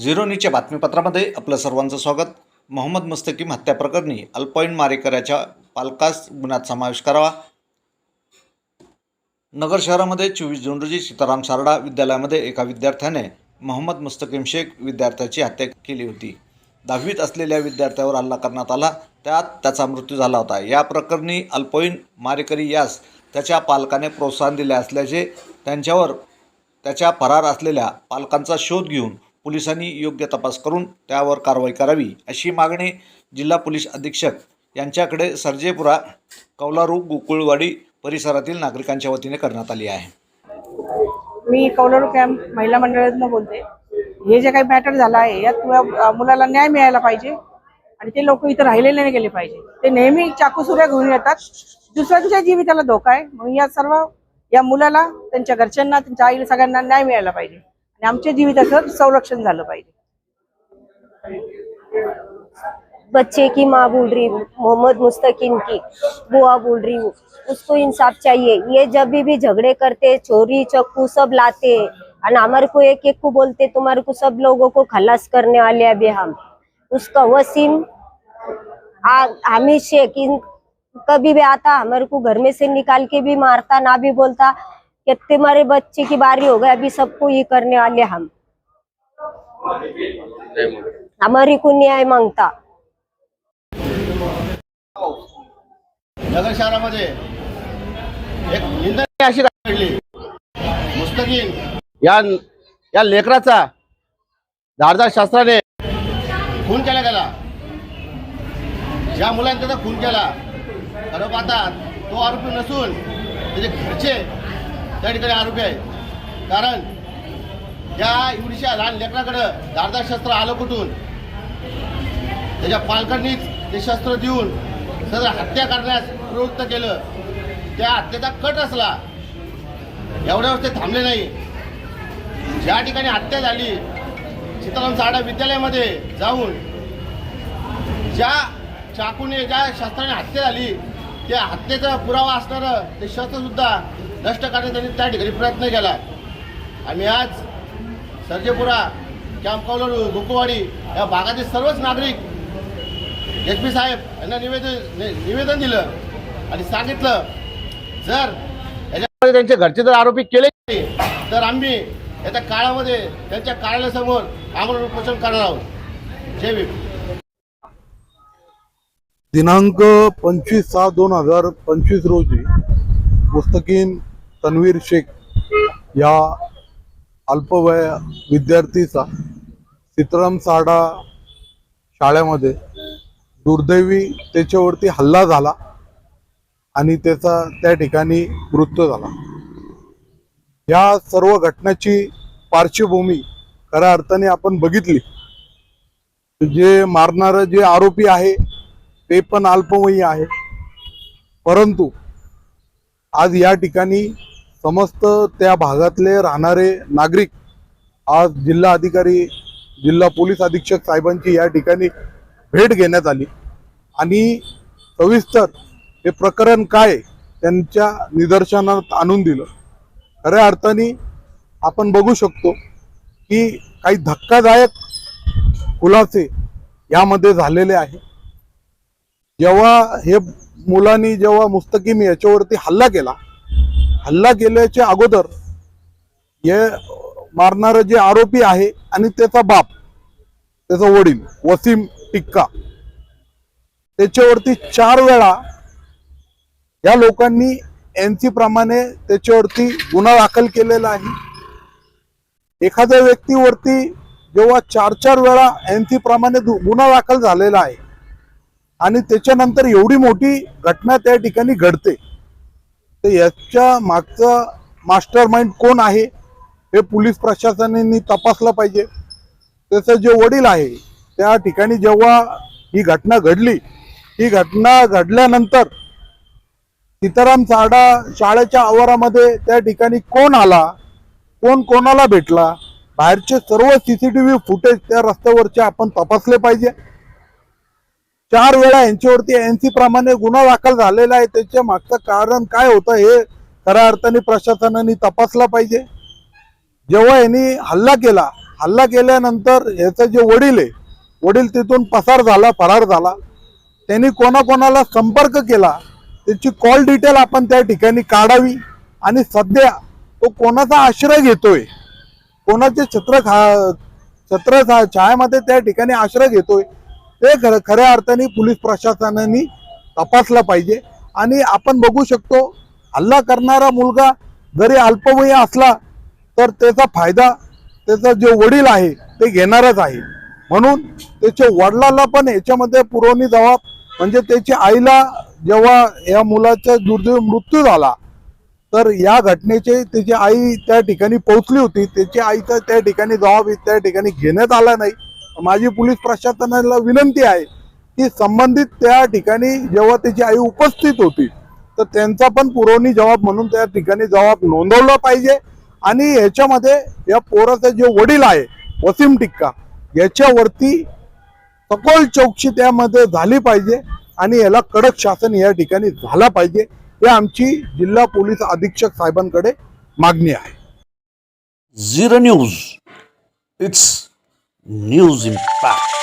Zero न्यूजच्या बातमीपत्रामध्ये आपलं सर्वांचं स्वागत. मोहम्मद मुस्तकीम हत्या प्रकरणी मारेकऱ्याच्या पालकास गुन्ह्यात समावेश करावा. नगर शहरामध्ये चोवीस जून रोजी सीताराम सारडा विद्यालयामध्ये एका विद्यार्थ्याने मोहम्मद मुस्तकीम शेख विद्यार्थ्याची हत्या केली होती. दहावीत असलेल्या विद्यार्थ्यावर हल्ला करण्यात आला. त्यात त्याचा मृत्यू झाला होता. या प्रकरणी अल्पोईन मारेकरी यास त्याच्या पालकाने प्रोत्साहन दिले असल्याचे त्यांच्यावर त्याच्या फरार असलेल्या पालकांचा शोध घेऊन पोलिसांनी योग्य तपास करून त्यावर कारवाई करावी अशी मागणी जिल्हा पोलीस अधीक्षक यांच्याकडे सर्जेपुरा कौलारू गोकुळवाडी परिसरातील नागरिकांच्या वतीने करण्यात आली आहे. मी कौलारू कॅम्प महिला मंडळातून बोलते. हे जे काही मॅटर झालं आहे यात मुलाला न्याय मिळायला पाहिजे आणि ते लोक इथं राहिलेले नाही गेले पाहिजे. ते नेहमी चाकूसुऱ्या घेऊन येतात. दुसऱ्यांच्या जीविताला धोका आहे. म्हणून या सर्व या मुलाला त्यांच्या घरच्यांना त्यांच्या आईला सगळ्यांना न्याय मिळायला पाहिजे. आणि आमच्या जीविताचं संरक्षण झालं पाहिजे. बच्चे की माँ बोल रही हूँ मोहम्मद मुस्तकिम की बुआ बोल रही हूँ उसको इंसाफ चाहिए। ये जब भी भी झगड़े करते चोरी चक्कू सब लाते और हमारे को एक एक को बोलते तुम्हारे को सब लोगों को खलास करने वाले अभी हम। उसका वसीम आ- शेख इन कभी भी आता हमारे को घर में से निकाल के भी मारता ना भी बोलता कि तुम्हारे बच्चे की बारी हो गई अभी सबको ये करने वाले हम। हमारी को न्याय मांगता। नगर शहरामध्ये एक निंदनीय अशी घडली. मुस्तकीन या या लेकराचा धारदार शास्त्राने खून केला गेला ज्या मुलाने त्याचा खून केला खरं पाहतात तो आरोपी नसून त्याचे घरचे त्या ठिकाणी आरोपी आहेत. कारण या एवढीशा लहान लेकराकडं धारदार शस्त्र आलं कुठून? त्याच्या पालकांनीच ते शस्त्र देऊन सदर हत्या करण्यास प्रवृत्त केलं. त्या हत्येचा कट असला एवढ्यावर ते थांबले नाही. ज्या ठिकाणी हत्या झाली सीताराम साडा विद्यालयामध्ये जाऊन ज्या चाकूने ज्या शस्त्राने हत्या झाली त्या हत्येचा पुरावा असणारं ते शस्त्र सुद्धा नष्ट करण्याचा त्यांनी त्या ठिकाणी प्रयत्न केला. आम्ही आज सर्जेपुरा कॅम्प गोकुवाडी या भागातील सर्वच नागरिक एस पी साहेब यांना निवेदन निवेदन दिलं आणि सांगितलं जर याच्यामध्ये त्यांचे घरचे जर आरोपी केले तर आम्ही येत्या काळामध्ये त्यांच्या कार्यालयासमोर आमरण उपोषण करणार आहोत. जय भीम. दिनांक पंचवीस सहा दोन हजार पंचवीस रोजी मुस्तकीम तन्वीर शेख या अल्पवय विद्यार्थीचा सीताराम साडा शाळेमध्ये दुर्दैवी त्याच्यावरती हल्ला झाला आणि त्याचा त्या ठिकाणी मृत्यू झाला. या सर्व घटनेची पार्श्वभूमी खऱ्या अर्थाने आपण बघितली. जे मारणारं जे आरोपी आहे ते पण अल्पवयी आहे. परंतु आज या ठिकाणी समस्त त्या भागातले राहणारे नागरिक आज जिल्हा अधिकारी जिल्हा पोलीस अधीक्षक साहेबांची या ठिकाणी भेट घेण्यात आली. आणि सविस्तर हे प्रकरण काय त्यांच्या निदर्शनात आणून दिलं. खऱ्या अर्थाने आपण बघू शकतो की काही धक्कादायक खुलासे यामध्ये झालेले आहे. जेव्हा हे मुलांनी जेव्हा मुस्तकीम याच्यावरती हल्ला केला हल्ला केल्याच्या अगोदर हे मारणारं जे आरोपी आहे आणि त्याचा बाप त्याचा वडील वसीम टिक्का त्याच्यावरती चार वेळा या लोकांनी एन सी प्रमाणे त्याच्यावरती गुन्हा दाखल केलेला आहे. एखाद्या व्यक्तीवरती जेव्हा चार चार वेळा एन सी प्रमाणे गुन्हा दाखल झालेला आहे आणि त्याच्यानंतर एवढी मोठी घटना त्या ठिकाणी घडते. तर याच्या मागचं मास्टर माइंड कोण आहे हे पोलीस प्रशासनाने तपासलं पाहिजे. त्याचं जे वडील आहे त्या ठिकाणी जेव्हा ही घटना घडली ही घटना घडल्यानंतर सीताराम साडा शाळेच्या आवारामध्ये त्या ठिकाणी कोण आला कोण कोणाला भेटला बाहेरचे सर्व सीसीटीव्ही फुटेज त्या रस्त्यावरचे आपण तपासले पाहिजे. चार वेळा यांच्यावरती एनसी प्रमाणे गुन्हा दाखल झालेला आहे. त्याच्या मागचं कारण काय होतं हे खऱ्या अर्थाने प्रशासनाने तपासला पाहिजे. जेव्हा यांनी हल्ला केला हल्ला केल्यानंतर याचं जे वडील आहे वडील तिथून पसार झाला फरार झाला. त्यांनी कोणाकोणाला संपर्क केला त्याची कॉल डिटेल आपण त्या ठिकाणी काढावी आणि सध्या तो कोणाचा आश्रय घेतोय कोणाचे छत्र खा छत्र छा- छायामध्ये त्या ठिकाणी आश्रय घेतोय ते खरं खऱ्या अर्थाने पोलीस प्रशासनाने तपासला पाहिजे. आणि आपण बघू शकतो हल्ला करणारा मुलगा जरी अल्पवयी असला तर त्याचा फायदा त्याचा जे वडील आहे ते घेणारच आहे. म्हणून त्याच्या वडिलाला पण याच्यामध्ये पुरवणी जबाब म्हणजे त्याची आईला जेव्हा या मुलाचा दुर्दैव मृत्यू झाला तर या घटनेचे त्याची आई त्या ठिकाणी पोहोचली होती. त्याची आईचा त्या ठिकाणी जबाब त्या ठिकाणी घेण्यात आला नाही. माझी पोलीस प्रशासनाला विनंती आहे की संबंधित त्या ठिकाणी जेव्हा त्याची आई उपस्थित होती तर त्यांचा पण पुरवणी जबाब म्हणून त्या ठिकाणी जबाब नोंदवला पाहिजे. आणि ह्याच्यामध्ये या पोराचे जे वडील आहे वसीम टिक्का याच्यावरती सखोल चौकशी त्यामध्ये झाली पाहिजे आणि याला कडक शासन या ठिकाणी झाला पाहिजे हे आमची जिल्हा पोलीस अधीक्षक साहेबांकडे मागणी आहे. Zero news it's news impact.